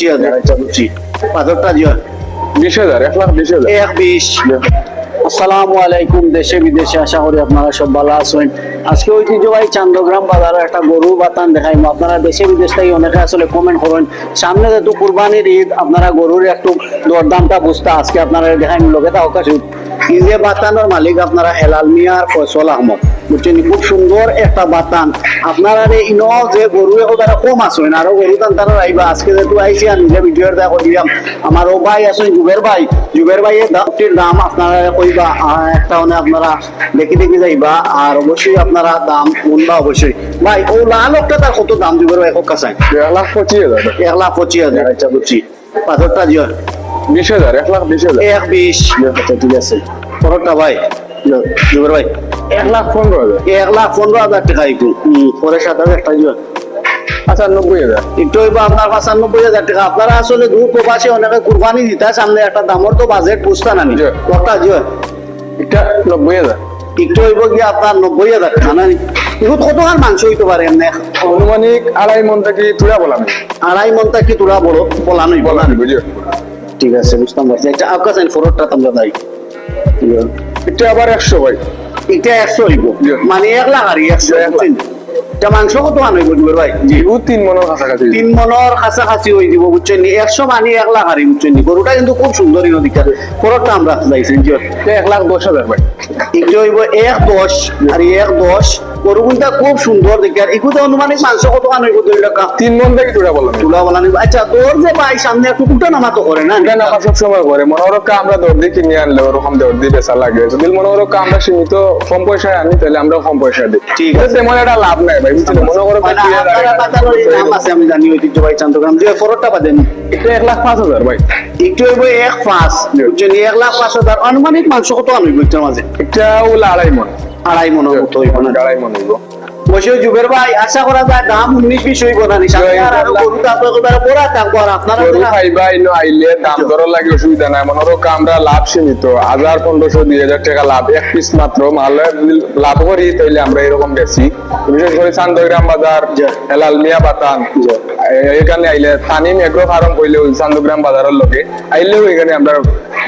পঁচিশ হাজার বুঝছি পাথরটা দিও। বিশ হাজার এক লাখ বিশ হাজার। এক বিশ। আসসালামু আলাইকুম দেশে বিদেশে আশা করি আপনারা সব ভালো আছেন। আজকে ঐতিহ্যবাহী চান্দ্রগ্রাম বাজারে একটা গরু বাতান দেখাইম। আপনারা দেশে বিদেশ থেকে অনেকে আসলে কমেন্ট করেন। সামনে যেহেতু কুরবানির ঈদ আপনারা গরুর একটু দরদামটা বুঝতে আজকে আপনারা দেখাইম লোকে তা অকাশ যে বাতানোর মালিক আপনারা হেলাল মিয়ার ফয়সল আহমদ। বুঝছেন? খুব সুন্দর একটা বাতান। আপনারা রে ইনো যে গরু এবার কম আসেন আরও গরু তান তারা আইবা আজকে যেহেতু আইসি আর নিজে ভিডিওর দেখা দিলাম। আমার ও ভাই আছেন জুবের ভাই। জুবের ভাইয়ের দামটির দাম আপনারা কইবা একটা মানে আপনারা দেখি দেখি যাইবা। আর অবশ্যই আপনারা দাম শুনবা অবশ্যই। ভাই ও লাল একটা তার কত দাম জুবের ভাই? হোক কাছে এক লাখ পঁচিশ হাজার। এক লাখ পঁচিশ হাজার আচ্ছা বুঝছি। পাথরটা দিও। বিশ হাজার এক লাখ বিশ হাজার। এক বিশ। ঠিক আছে। পরটা ভাই। জুবের ভাই। এক লাখ পনেরো হাজার। এক লাখ পনেরো হাজার টাকা একটু পরে সাত হাজার একটা দিও পঁচানব্বই হাজার। একটু হইবো আপনার পাঁচানব্বই হাজার টাকা। আপনারা আসলে দূর প্রবাসে অনেকে কুরবানি দিতে সামনে একটা দামর তো বাজেট বুঝতে না নি জি। কটা জিও এটা নব্বই হাজার। একটু হইব গিয়ে আপনার নব্বই হাজার টাকা না এগুলো কতখান মাংস হইতে পারে এমনি? অনুমানিক আড়াই মন থেকে তুলা বললাম আড়াই মন কি তোরা বড় বলানোই বললাম বলানি বুঝিও। ঠিক আছে বুঝতাম পারছি একটা আকাশ আইন ফোরটা তোমরা দাই এটা আবার একশো ভাই। এটা একশো হইব। মানে এক লাখ আর একশো। মাংস কত মান হইব দুবের ভাই? ও তিন মনের কাছাকাছি তিন মনের কাছাকাছি হয়ে দিব বুঝছেন নি? একশো মানি এক লাখ হারি বুঝছেন নি? গরুটা কিন্তু খুব সুন্দর নদীকার ফোরটা আমরা যাইছেন জি এক লাখ দশ হাজার ভাই। হইব এক দশ আর এক দশ। গরুগুনটা খুব সুন্দর দেখে। আর এগুলো অনুমানিক মাংস কত হইব দুই টাকা? তিন মন থেকে তুলা বললাম তুলা বলা নিব। আচ্ছা তোর যে ভাই সামনে একটু কুটা নামা তো করে না? এটা না সব সময় করে মনোরক্ষা আমরা দর দিয়ে কিনে আনলে ওরকম দর দিয়ে বেচা লাগে। যদি মনোরক্ষা আমরা সীমিত কম পয়সায় আনি তাহলে আমরা কম পয়সা দিই। ঠিক আছে। তেমন একটা লাভ নাই ভাই বুঝলি? মনোরক্ষা মানে আপনারা বাতানোর নাম আছে আমি জানি ঐতিহ্যবাহী চান্দগ্রাম। যে ফোরটা বাদেন এটা এক লাখ পাঁচ হাজার ভাই। একটু হইব এক পাঁচ। বুঝছেন এক লাখ পাঁচ হাজার অনুমানিক মাংস কত আন এটার মাঝে? এটা ওলা আড়াই মন। আড়াই মনের মতো হইব না আড়াই মন হইব। বসে জুবের ভাই আশা করা যায় দাম উনিশ বিশ হইব না নিশা জয় আর আরও গরু দাম একেবারে বড়া থাকব আর আপনারা গরু যারা- খাইবা ইনো আইলে দাম দর লাগে অসুবিধা নাই। লাভ সীমিত। হাজার পনেরোশো দুই হাজার টাকা লাভ এক পিস মাত্র। মালে লাভ করি তাইলে আমরা এরকম বেশি বিশেষ করে চান্দগ্রাম বাজার জি। হেলাল মিয়া বাতান। এখানে আইলে তানিম এগ্রো ফার্ম কইলেও চান্দুগ্রাম বাজারের লগে আইলেও এখানে আমরা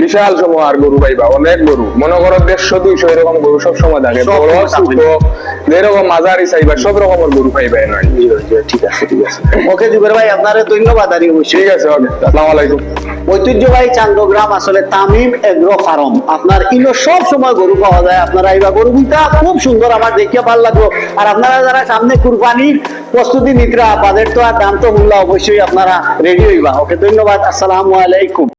বিশাল সময় আর গরু পাইবা অনেক গরু। মনে করো দেড়শো দুইশো এরকম গরু সব সময় থাকে বড় ছোট যেরকম মাঝারি চাইবা সব রকমের গরু পাইবা নয় ঠিক আছে ঠিক আছে ওকে জুবের ভাই আপনার ধন্যবাদ আর ঠিক আছে ওকে আসসালামু আলাইকুম। ঐতিহ্যবাহী চান্দগ্রাম আসলে তামিম এগ্রো ফার্ম। আপনার ইনো সব সময় গরু পাওয়া যায়। আপনারা এইবা গরুটা খুব সুন্দর আমার দেখিয়ে ভালো লাগল। আর আপনারা যারা সামনে কুরবানির প্রস্তুতি নিতরা তাদের তো আর দাম তো মূল্য অবশ্যই আপনারা রেডি হইবা। ওকে, ধন্যবাদ। আসসালামু আলাইকুম।